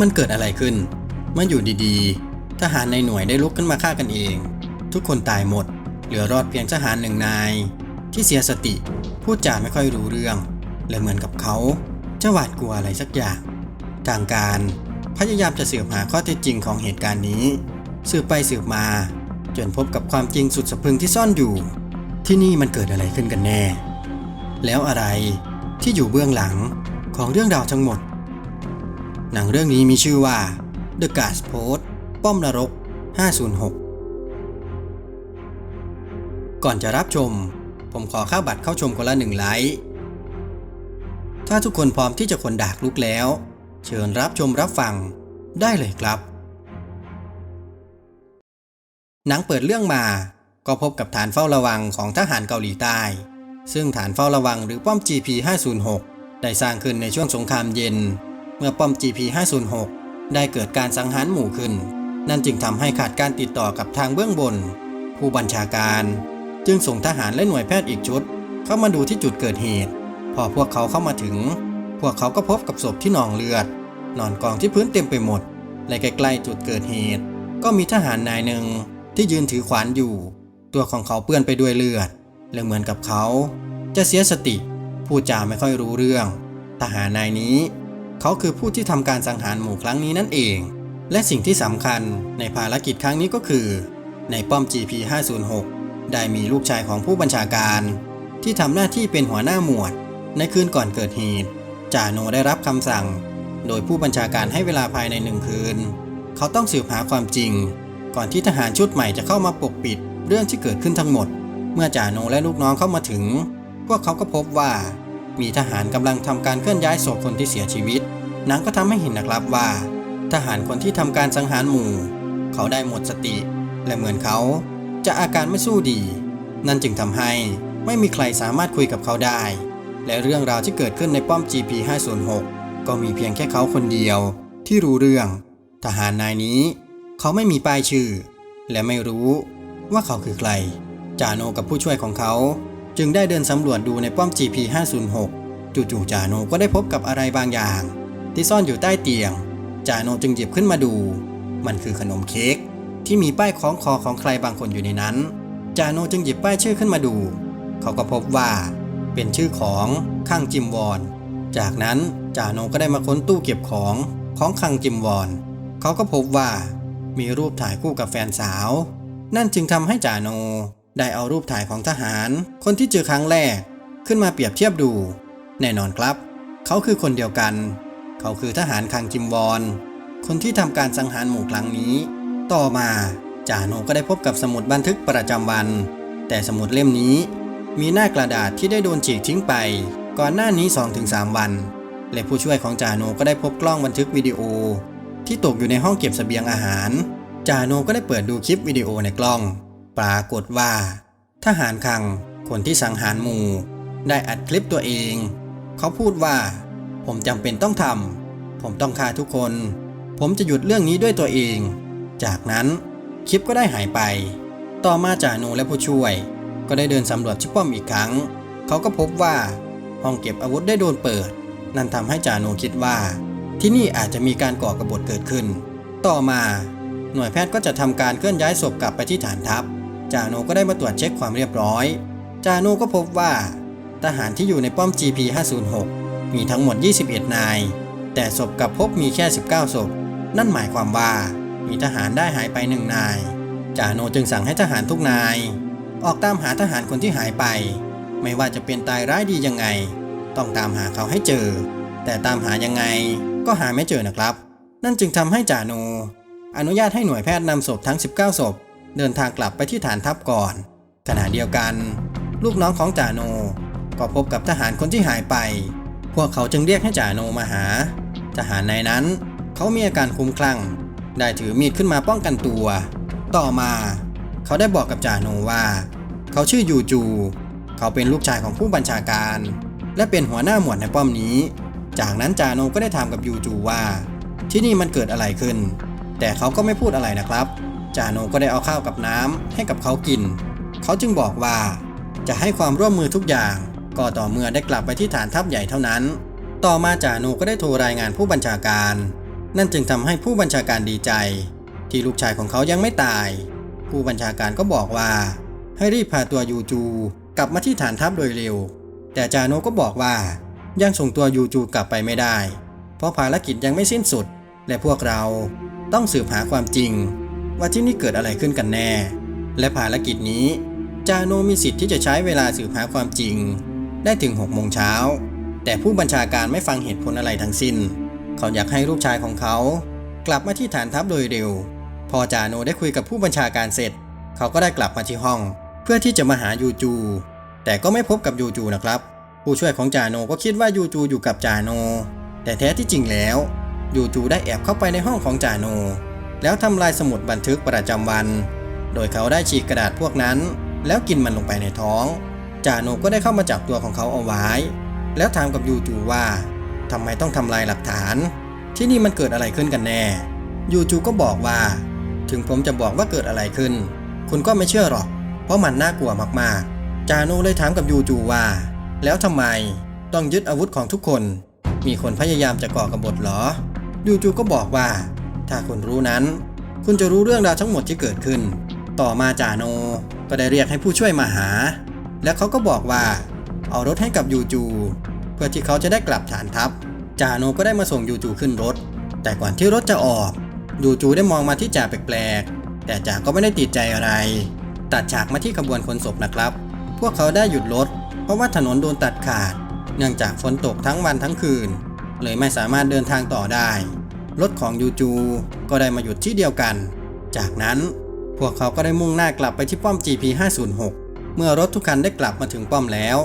มันเกิดอะไรขึ้นเมื่ออยู่ดีๆ ทหารในหน่วยได้ลุกขึ้นมาฆ่ากันเอง ทุกคนตายหมด เหลือรอดเพียงทหารหนึ่งนาย ที่เสียสติพูดจาไม่ค่อยรู้เรื่อง และเหมือนกับเขาจะหวาดกลัวอะไรสักอย่าง ทางการพยายามจะสืบหาข้อเท็จจริงของเหตุการณ์นี้ สืบไปสืบมา จนพบกับความจริงสุดสะพึงที่ซ่อนอยู่ ที่นี่มันเกิดอะไรขึ้นกันแน่ แล้วอะไรที่อยู่เบื้องหลังของเรื่องราวทั้งหมด หนังเรื่องนี้มีชื่อว่า The Gas Post ป้อมนรก 506 ก่อนจะรับชม ผมขอค่าบัตรเข้าชมคนละหนึ่งไลค์ถ้าทุกคนพร้อมที่จะขนดากลุกแล้ว เชิญรับชมรับฟังได้เลยครับ หนังเปิดเรื่องมาก็พบกับฐานเฝ้าระวังของทหารเกาหลีใต้ ซึ่งฐานเฝ้าระวังหรือป้อม GP 506ได้สร้างขึ้นในช่วงสงครามเย็น เมื่อป้อม GP 506 ได้เกิดการสังหารหมู่ขึ้น นั่นจึงทำให้ขาดการติดต่อกับทางเบื้องบน ผู้บัญชาการ จึงส่งทหารและหน่วยแพทย์อีกชุด เข้ามาดูที่จุดเกิดเหตุ พอพวกเขาเข้ามาถึง พวกเขาก็พบกับศพที่นองเลือด นอนกองที่พื้นเต็มไปหมดและใกล้ๆจุดเกิดเหตุ ก็มีทหารนายหนึ่งที่ยืนถือขวานอยู่ ตัวของเขาเปื้อนไปด้วยเลือด และเหมือนกับเขา จะเสียสติ พูดจาไม่ค่อยรู้เรื่อง ทหารนายนี้ เขาคือผู้ที่ทำการสังหารหมู่ครั้งนี้นั่นเอง และสิ่งที่สำคัญในภารกิจครั้งนี้ก็คือ ในป้อม GP 506 ได้มีลูกชายของผู้บัญชาการ ที่ทำหน้าที่เป็นหัวหน้าหมวด ในคืนก่อนเกิดเหตุจ่าโนได้รับคำสั่ง โดยผู้บัญชาการให้เวลาภายในหนึ่งคืน เขาต้องสืบหาความจริง ก่อนที่ทหารชุดใหม่จะเข้ามาปกปิด เรื่องที่เกิดขึ้นทั้งหมด เมื่อจ่าโนและลูกน้องเข้ามาถึง พวกเขาก็พบว่า มีทหารกำลังทำการเคลื่อนย้ายศพคนที่เสียชีวิตนังก็ทำให้เห็นนะครับว่า ทหารคนที่ทำการสังหารหมู่ เขาได้หมดสติ และเหมือนเขาจะอาการไม่สู้ดี นั่นจึงทำให้ไม่มีใครสามารถคุยกับเขาได้ และเรื่องราวที่เกิดขึ้นในป้อม GP 506ก็มีเพียงแค่เขาคนเดียว ที่รู้เรื่อง ทหารนายนี้ เขาไม่มีป้ายชื่อ และไม่รู้ว่าเขาคือใครจาโนกับผู้ช่วยของเขา จึงได้เดินสำรวจดูในป้อม GP 506 จู่ๆจาโนก็ได้พบกับอะไรบางอย่าง ที่ซ่อนอยู่ใต้เตียง จาโนจึงหยิบขึ้นมาดู มันคือขนมเค้กที่มีป้ายคล้องคอของใครบางคนอยู่ในนั้น จาโนจึงหยิบป้ายชื่อขึ้นมาดู เขาก็พบว่า เป็นชื่อของข้างจิมวอน จากนั้นจาโนก็ได้มาค้นตู้เก็บของของคังจิมวอน เขาก็พบว่ามีรูปถ่ายคู่กับแฟนสาว นั่นจึงทำให้จาโน ได้เอารูปถ่ายของทหาร คนที่เจอครั้งแรก ขึ้นมาเปรียบเทียบดู แน่นอนครับ เขาคือคนเดียวกัน เขาคือทหารคังจิมวอนคนที่ทำการสังหารหมู่ครั้งนี้ ต่อมาจาโนก็ได้พบกับสมุดบันทึกประจำวัน แต่สมุดเล่มนี้ มีหน้ากระดาษที่ได้โดนฉีกทิ้งไป ก่อนหน้านี้ 2-3 วัน และผู้ช่วยของจาโนก็ได้พบกล้องบันทึกวิดีโอ ที่ตกอยู่ในห้องเก็บเสบียงอาหาร จาโนก็ได้เปิดดูคลิปวิดีโอในกล้อง ปรากฏว่า ทหารคังคนที่สังหารหมูได้อัดคลิปตัวเอง เขาพูดว่า ผมจำเป็นต้องทำผมต้องฆ่าทุกคน ผมจะหยุดเรื่องนี้ด้วยตัวเอง จากนั้นคลิปก็ได้หายไป ต่อมาจาโนและผู้ช่วย ก็ได้เดินสำรวจชิปป้อมอีกครั้ง เขาก็พบว่า ห้องเก็บอาวุธได้โดนเปิด นั่นทำให้จ่าโนคิดว่า ที่นี่อาจจะมีการก่อกบฏเกิดขึ้น ต่อมา หน่วยแพทย์ก็จะทำการเคลื่อนย้ายศพกลับไปที่ฐานทัพ จาโนก็ได้มาตรวจเช็คความเรียบร้อย จาโนก็พบว่าทหารที่อยู่ในป้อม GP 506มีทั้งหมด 21 นาย แต่ศพกลับพบมีแค่ 19 ศพ นั่นหมายความว่ามีทหารได้หายไปหนึ่งนาย จาโนจึงสั่งให้ทหารทุกนาย ออกตามหาทหารคนที่หายไป ไม่ว่าจะเป็นตายร้ายดียังไง ต้องตามหาเขาให้เจอ แต่ตามหายังไงก็หาไม่เจอนะครับ นั่นจึงทำให้จาโนอนุญาตให้หน่วยแพทย์นำศพทั้ง 19 ศพ เดินทางกลับไปที่ฐานทัพก่อน ขณะเดียวกัน ลูกน้องของจ่าโน ก็พบกับทหารคนที่หายไป พวกเขาจึงเรียกให้จ่าโนมาหา ทหารในนั้นเขามีอาการคลุ้มคลั่ง ได้ถือมีดขึ้นมาป้องกันตัว ต่อมา เขาได้บอกกับจ่าโนว่า เขาชื่อยูจู เขาเป็นลูกชายของผู้บัญชาการ และเป็นหัวหน้าหมวดในป้อมนี้ จากนั้นจาโนก็ได้ถามกับยูจูว่า ที่นี่มันเกิดอะไรขึ้น แต่เขาก็ไม่พูดอะไรนะครับ จาโนก็ได้เอาข้าวกับน้ำให้กับเขากิน เขาจึงบอกว่า จะให้ความร่วมมือทุกอย่าง ก็ต่อเมื่อได้กลับไปที่ฐานทัพใหญ่เท่านั้น ต่อมาจาโนก็ได้โทรรายงานผู้บัญชาการ นั่นจึงทำให้ผู้บัญชาการดีใจ ที่ลูกชายของเขายังไม่ตาย ผู้บัญชาการก็บอกว่า ให้รีบพาตัวยูจู กลับมาที่ฐานทัพโดยเร็ว แต่จาโนก็บอกว่า ยังส่งตัวยูจูกลับไปไม่ได้ เพราะภารกิจยังไม่สิ้นสุด และพวกเราต้องสืบหาความจริง ว่าที่นี่เกิดอะไรขึ้นกันแน่ และภารกิจนี้ จาโนมีสิทธิ์ที่จะใช้เวลาสืบหาความจริง ได้ถึง6โมงเช้า แต่ผู้บัญชาการไม่ฟังเหตุผลอะไรทั้งสิ้น เขาอยากให้ลูกชายของเขา กลับมาที่ฐานทัพโดยเร็ว พอจาโนได้คุยกับผู้บัญชาการเสร็จ เขาก็ได้กลับมาที่ห้อง เพื่อที่จะมาหายูจู แต่ก็ไม่พบกับยูจูนะครับ ผู้ช่วยของจาโนก็คิดว่ายูจูอยู่กับจาโน แต่แท้ที่จริงแล้วยูจูได้แอบเข้าไปในห้องของจาโน แล้วทำลายสมุดบันทึกประจำวัน โดยเขาได้ฉีกกระดาษพวกนั้น แล้วกินมันลงไปในท้องจาโนก็ได้เข้ามาจับตัวของเขาเอาไว้ แล้วถามกับยูจูว่าทำไมต้องทำลายหลักฐาน ที่นี่มันเกิดอะไรขึ้นกันแน่ ยูจูก็บอกว่า ถึงผมจะบอกว่าเกิดอะไรขึ้น คุณก็ไม่เชื่อหรอก เพราะมันน่ากลัวมากๆ จาโนเลยถามกับยูจูว่า แล้วทำไมต้องยึดอาวุธของทุกคน มีคนพยายามจะก่อกบฏเหรอ ยูจูก็บอกว่า ถ้าคุณรู้นั้น คุณจะรู้เรื่องราวทั้งหมดที่เกิดขึ้น ต่อมาจาโนก็ได้เรียกให้ผู้ช่วยมาหา และเขาก็บอกว่า เอารถให้กับยูจู เพื่อที่เขาจะได้กลับฐานทัพ จาโนก็ได้มาส่งยูจูขึ้นรถ แต่ก่อนที่รถจะออกยูจูได้มองมาที่จ่าแปลกๆ แต่จ่าก็ไม่ได้ติดใจอะไร ตัดฉากมาที่ขบวนขนศพนะครับ พวกเขาได้หยุดรถ เพราะว่าถนนโดนตัดขาด เนื่องจากฝนตกทั้งวันทั้งคืน เลยไม่สามารถเดินทางต่อได้ รถของยูจู ก็ได้มาหยุดที่เดียวกัน จากนั้นพวกเขาก็ได้มุ่งหน้ากลับไปที่ป้อม GP 506 เมื่อรถทุกคันได้กลับมาถึงป้อมแล้ว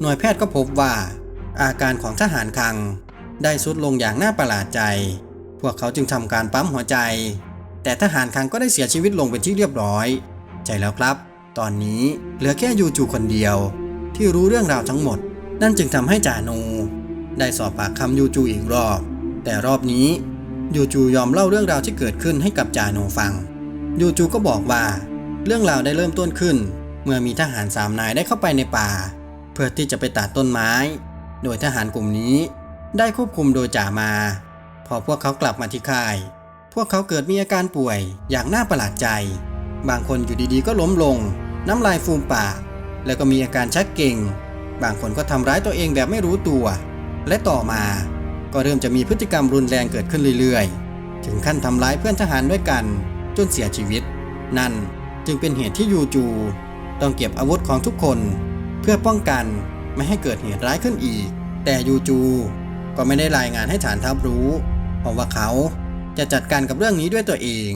หน่วยแพทย์ก็พบว่า อาการของทหารคัง ได้ทรุดลงอย่างน่าประหลาดใจ พวกเขาจึงทำการปั๊มหัวใจ แต่ทหารคังก็ได้เสียชีวิตลงเป็นที่เรียบร้อย ใช่แล้วครับ ตอนนี้เหลือแค่ยูจูคนเดียว ที่รู้เรื่องราวทั้งหมด นั่นจึงทำให้จาโนได้สอบปากคำยูจูอีกรอบ แต่รอบนี้ ยูจูยอมเล่าเรื่องราวที่เกิดขึ้นให้กับจาโนฟัง ยูจูก็บอกว่า เรื่องราวได้เริ่มต้นขึ้น เมื่อมีทหารสามนายได้เข้าไปในป่า เพื่อที่จะไปตัดต้นไม้ โดยทหารกลุ่มนี้ ได้ควบคุมโดยจ่ามา พอพวกเขากลับมาที่ค่าย พวกเขาเกิดมีอาการป่วยอย่างน่าประหลาดใจ บางคนอยู่ดีๆ ก็ล้มลง น้ำลายฟูมปากแล้วก็มีอาการชักเก่ง บางคนก็ทำร้ายตัวเองแบบไม่รู้ตัว และต่อมา ก็เริ่มจะมีพฤติกรรมรุนแรงเกิดขึ้นเรื่อยๆ ถึงขั้นทำร้ายเพื่อนทหารด้วยกัน จนเสียชีวิต นั่นจึงเป็นเหตุที่ยูจู ต้องเก็บอาวุธของทุกคน เพื่อป้องกันไม่ให้เกิดเหตุร้ายขึ้นอีก แต่ยูจูก็ไม่ได้รายงานให้ฐานทัพรู้เพราะว่าเขาจะจัดการกับเรื่องนี้ด้วยตัวเอง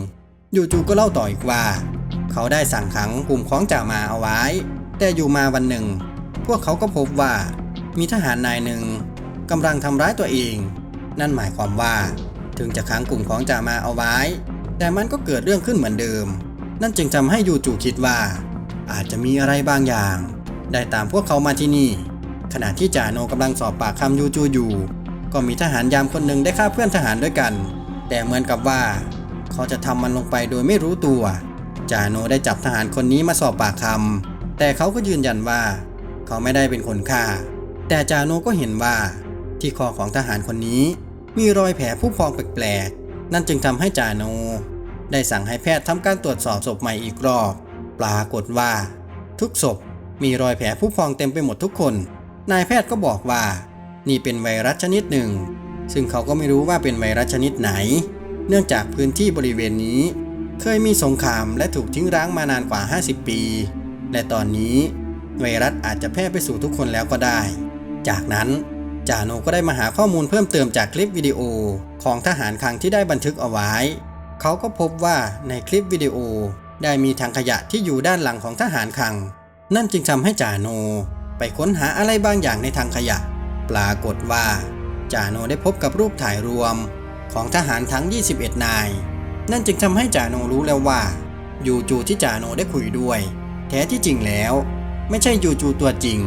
ยูจูก็เล่าต่ออีกว่า เขาได้สั่งขังกลุ่มของจ่ามาเอาไว้ แต่อยู่มาวันหนึ่ง พวกเขาก็พบว่ามีทหารนายหนึ่ง กำลังทำร้ายตัวเอง นั่นหมายความว่า ถึงจะขังกลุ่มของจ่ามาเอาไว้ แต่มันก็เกิดเรื่องขึ้นเหมือนเดิม นั่นจึงทำให้ยูจูคิดว่า อาจจะมีอะไรบางอย่าง ได้ตามพวกเขามาที่นี่ ขณะที่จ่าโนกำลังสอบปากคำยูจูอยู่ ก็มีทหารยามคนหนึ่งได้ฆ่าเพื่อนทหารด้วยกัน แต่เหมือนกับว่า เขาจะทำมันลงไปโดยไม่รู้ตัว จาโนได้จับทหารคนนี้มาสอบปากคำแต่เขาก็ยืนยันว่า เขาไม่ได้เป็นคนฆ่า แต่จาโนก็เห็นว่า ที่คอของทหารคนนี้ มีรอยแผลผู้พองแปลกๆ นั่นจึงทำให้จาโน ได้สั่งให้แพทย์ทำการตรวจสอบศพใหม่อีกรอบ ปรากฏว่า ทุกศพมีรอยแผลผู้พองเต็มไปหมดทุกคน นายแพทย์ก็บอกว่า นี่เป็นไวรัสชนิดหนึ่ง ซึ่งเขาก็ไม่รู้ว่าเป็นไวรัสชนิดไหน เนื่องจากพื้นที่บริเวณนี้ เคยมีสงครามและถูกทิ้งร้างมานานกว่า 50 ปี และตอนนี้ไวรัสอาจจะแพร่ไปสู่ทุกคนแล้วก็ได้ จากนั้น จาโนก็ได้มาหาข้อมูลเพิ่มเติมจากคลิปวิดีโอของทหารคลังที่ได้บันทึกเอาไว้ เขาก็พบว่าในคลิปวิดีโอได้มีถังขยะที่อยู่ด้านหลังของทหารคลัง นั่นจึงทำให้จาโนไปค้นหาอะไรบางอย่างในถังขยะ ปรากฏว่าจาโนได้พบกับรูปถ่ายรวมของทหารทั้ง 21 นาย นั่นจึงทำให้จาโนรู้แล้วว่ายูจูที่จาโนได้คุยด้วย แท้ที่จริงแล้ว ไม่ใช่ยูจูตัวจริง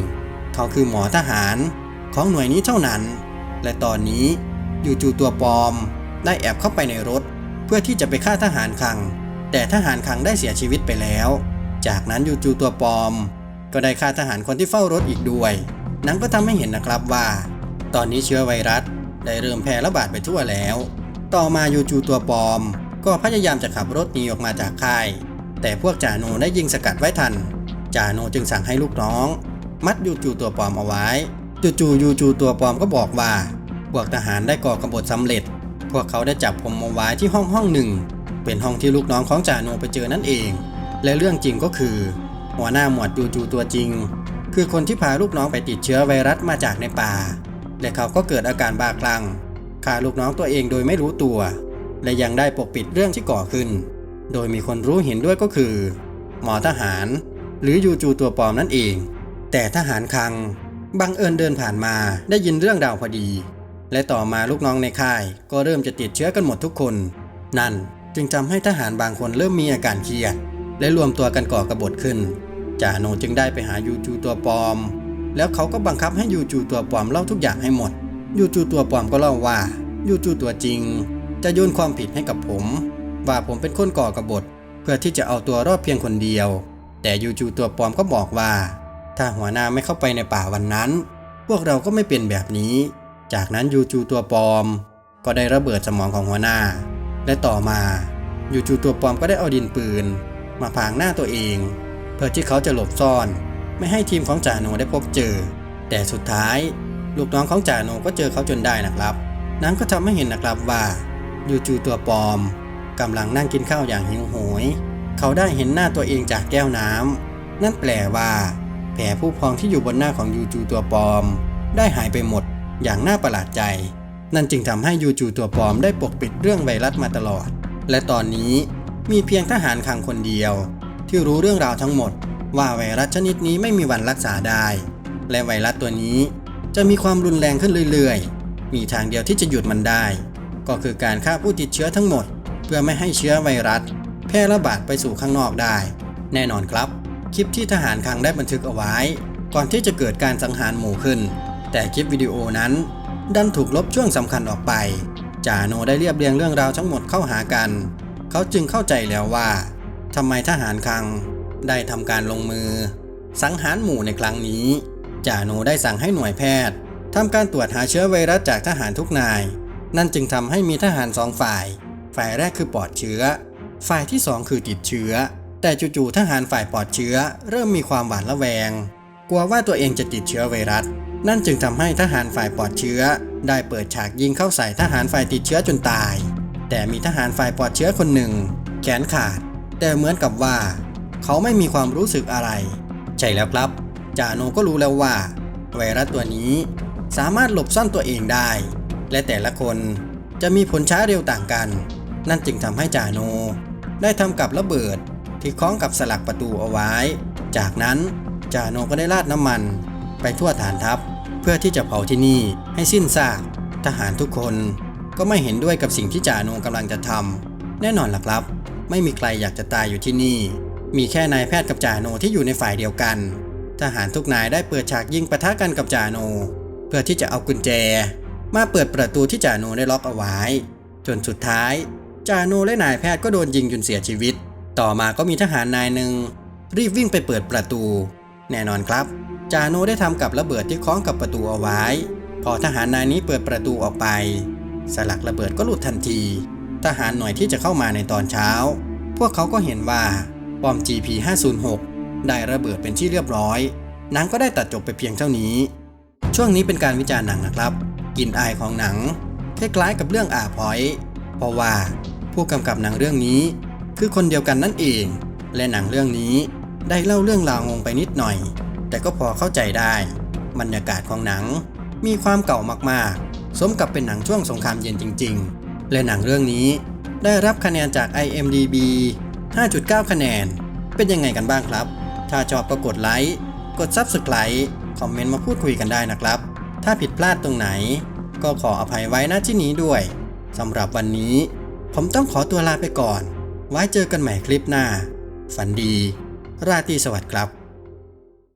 เขาคือหมอทหาร ของหน่วยนี้เท่านั้น และตอนนี้ยูจูตัวปลอม ได้แอบเข้าไปในรถ เพื่อที่จะไปฆ่าทหารคัง แต่ทหารคังได้เสียชีวิตไปแล้ว จากนั้นยูจูตัวปลอม ก็ได้ฆ่าทหารคนที่เฝ้ารถอีกด้วย นังก็ทำให้เห็นนะครับว่า ตอนนี้เชื้อไวรัสได้เริ่มแพร่ระบาดไปทั่วแล้ว ต่อมายูจูตัวปลอม ก็พยายามจะขับรถหนีออกมาจากค่าย แต่พวกจ่าโนได้ยิงสกัดไว้ทัน จ่าโนจึงสั่งให้ลูกน้อง มัดยูจูตัวปลอมเอาไว้ จู่ๆยูจูตัวปลอมก็บอกว่า พวกทหารได้ก่อกบฏสำเร็จ พวกเขาได้จับผมเอาไว้ที่ห้องห้องหนึ่ง เป็นห้องที่ลูกน้องของจ่าโนไปเจอนั่นเอง และเรื่องจริงก็คือ หัวหน้าหมวดยูจูตัวจริง คือคนที่พาลูกน้องไปติดเชื้อไวรัสมาจากในป่า และเขาก็เกิดอาการบ้าคลั่งฆ่าลูกน้องตัวเองโดยไม่รู้ตัว และยังได้ปกปิดเรื่องที่ก่อขึ้น โดยมีคนรู้เห็นด้วยก็คือ หมอทหาร หรือยูจูตัวปลอมนั่นเอง แต่ทหารคัง บังเอิญเดินผ่านมาได้ยินเรื่องราวพอดี และต่อมาลูกน้องในค่าย ก็เริ่มจะติดเชื้อกันหมดทุกคน นั่นจึงทำให้ทหารบางคนเริ่มมีอาการเครียด และรวมตัวกันก่อกบฏขึ้นจ่าโนจึงได้ไปหายูจูตัวปลอม แล้วเขาก็บังคับให้ยูจูตัวปลอมเล่าทุกอย่างให้หมดยูจูตัวปลอมก็เล่าว่ายูจูตัวจริง จะโยนความผิดให้กับผม ว่าผมเป็นคนก่อกบฏเพื่อที่จะเอาตัวรอดเพียงคนเดียว แต่ยูจูตัวปลอมก็บอกว่า ถ้าหัวหน้าไม่เข้าไปในป่าวันนั้น พวกเราก็ไม่เป็นแบบนี้ จากนั้นยูจูตัวปลอม ก็ได้ระเบิดสมองของหัวหน้า และต่อมายูจูตัวปลอมก็ได้เอาดินปืน มาพางหน้าตัวเอง เพื่อที่เขาจะหลบซ่อน ไม่ให้ทีมของจ่าโนได้พบเจอ แต่สุดท้าย ลูกน้องของจ่าโนก็เจอเขาจนได้นะครับนั้นก็ทำให้เห็นนะครับว่ายูจูตัวปลอมกำลังนั่งกินข้าวอย่างหิวโหย เขาได้เห็นหน้าตัวเองจากแก้วน้ำนั่นแปลว่า แผลผู้พองที่อยู่บนหน้าของยูจูตัวปลอม ได้หายไปหมดอย่างน่าประหลาดใจ นั่นจึงทำให้ยูจูตัวปลอมได้ปกปิดเรื่องไวรัสมาตลอด และตอนนี้มีเพียงทหารคังคนเดียว ที่รู้เรื่องราวทั้งหมด ว่าไวรัสชนิดนี้ไม่มีวันรักษาได้ และไวรัสตัวนี้จะมีความรุนแรงขึ้นเรื่อยๆ มีทางเดียวที่จะหยุดมันได้ ก็คือการฆ่าผู้ติดเชื้อทั้งหมด เพื่อไม่ให้เชื้อไวรัส แพร่ระบาดไปสู่ข้างนอกได้ แน่นอนครับ คลิปที่ทหารคังได้บันทึกเอาไว้ ก่อนที่จะเกิดการสังหารหมู่ขึ้น แต่คลิปวิดีโอนั้น ดันถูกลบช่วงสำคัญออกไปจ่าโนได้เรียบเรียงเรื่องราวทั้งหมดเข้าหากัน เขาจึงเข้าใจแล้วว่าทำไมทหารคังได้ทำการลงมือ สังหารหมู่ในครั้งนี้จ่าโนได้สั่งให้หน่วยแพทย์ทำการตรวจหาเชื้อไวรัสจากทหารทุกนาย นั่นจึงทำให้มีทหารสองฝ่าย ฝ่ายแรกคือปลอดเชื้อ ฝ่ายที่สองคือติดเชื้อ แต่จู่ๆทหารฝ่ายปลอดเชื้อ เริ่มมีความหวาดระแวง กลัวว่าตัวเองจะติดเชื้อไวรัส นั่นจึงทำให้ทหารฝ่ายปลอดเชื้อ ได้เปิดฉากยิงเข้าใส่ทหารฝ่ายติดเชื้อจนตาย แต่มีทหารฝ่ายปลอดเชื้อคนหนึ่ง แขนขาด แต่เหมือนกับว่า เขาไม่มีความรู้สึกอะไร ใช่แล้วครับจาโนก็รู้แล้วว่า ไวรัสตัวนี้ สามารถหลบซ่อนตัวเองได้ และแต่ละคนจะมีผลช้าเร็วต่างกัน นั่นจึงทำให้จาโน ได้ทำกับระเบิด ที่คล้องกับสลักประตูเอาไว้ จากนั้นจ่าโนก็ได้ราดน้ำมัน ไปทั่วฐานทัพ เพื่อที่จะเผาที่นี่ให้สิ้นซากทหารทุกคนก็ไม่เห็นด้วยกับสิ่งที่จ่าโนกำลังจะทำแน่นอนล่ะครับ ไม่มีใครอยากจะตายอยู่ที่นี่ มีแค่นายแพทย์กับจ่าโนที่อยู่ในฝ่ายเดียวกัน ทหารทุกนายได้เปิดฉากยิงปะทะกันกับจ่าโน เพื่อที่จะเอากุญแจ มาเปิดประตูที่จ่าโนได้ล็อกเอาไว้ จนสุดท้ายจ่าโนและนายแพทย์ก็โดนยิงจนเสียชีวิต ต่อมาก็มีทหารนายหนึ่งรีบวิ่งไปเปิดประตู แน่นอนครับ จาโนได้ทำกับระเบิดที่คล้องกับประตูเอาไว้ พอทหารนายนี้เปิดประตูออกไป สลักระเบิดก็หลุดทันที ทหารหน่วยที่จะเข้ามาในตอนเช้า พวกเขาก็เห็นว่าป้อม GP 506ได้ระเบิดเป็นที่เรียบร้อยหนังก็ได้ตัดจบไปเพียงเท่านี้ ช่วงนี้เป็นการวิจารณ์หนังนะครับกลิ่นอายของหนังคล้ายๆกับเรื่องอาพอยเพราะว่าผู้กำกับหนังเรื่องนี้ คือคนเดียวกันนั่นเอง และหนังเรื่องนี้ได้เล่าเรื่องราวงงไปนิดหน่อย แต่ก็พอเข้าใจได้บรรยากาศของหนังมีความเก่ามากๆ สมกับเป็นหนังช่วงสงครามเย็นจริง ๆ และหนังเรื่องนี้ได้รับคะแนนจาก IMDB 5.9 คะแนน เป็นยังไงกันบ้างครับ ถ้าชอบก็กดไลค์ กด Subscribe คอมเมนต์มาพูดคุยกันได้นะครับ ถ้าผิดพลาดตรงไหน ก็ขออภัยไว้ณที่นี้ด้วย สำหรับวันนี้ ผมต้องขอตัวลาไปก่อน ไว้เจอกันใหม่คลิปหน้า ฝันดี ราตรีสวัสดิ์ครับ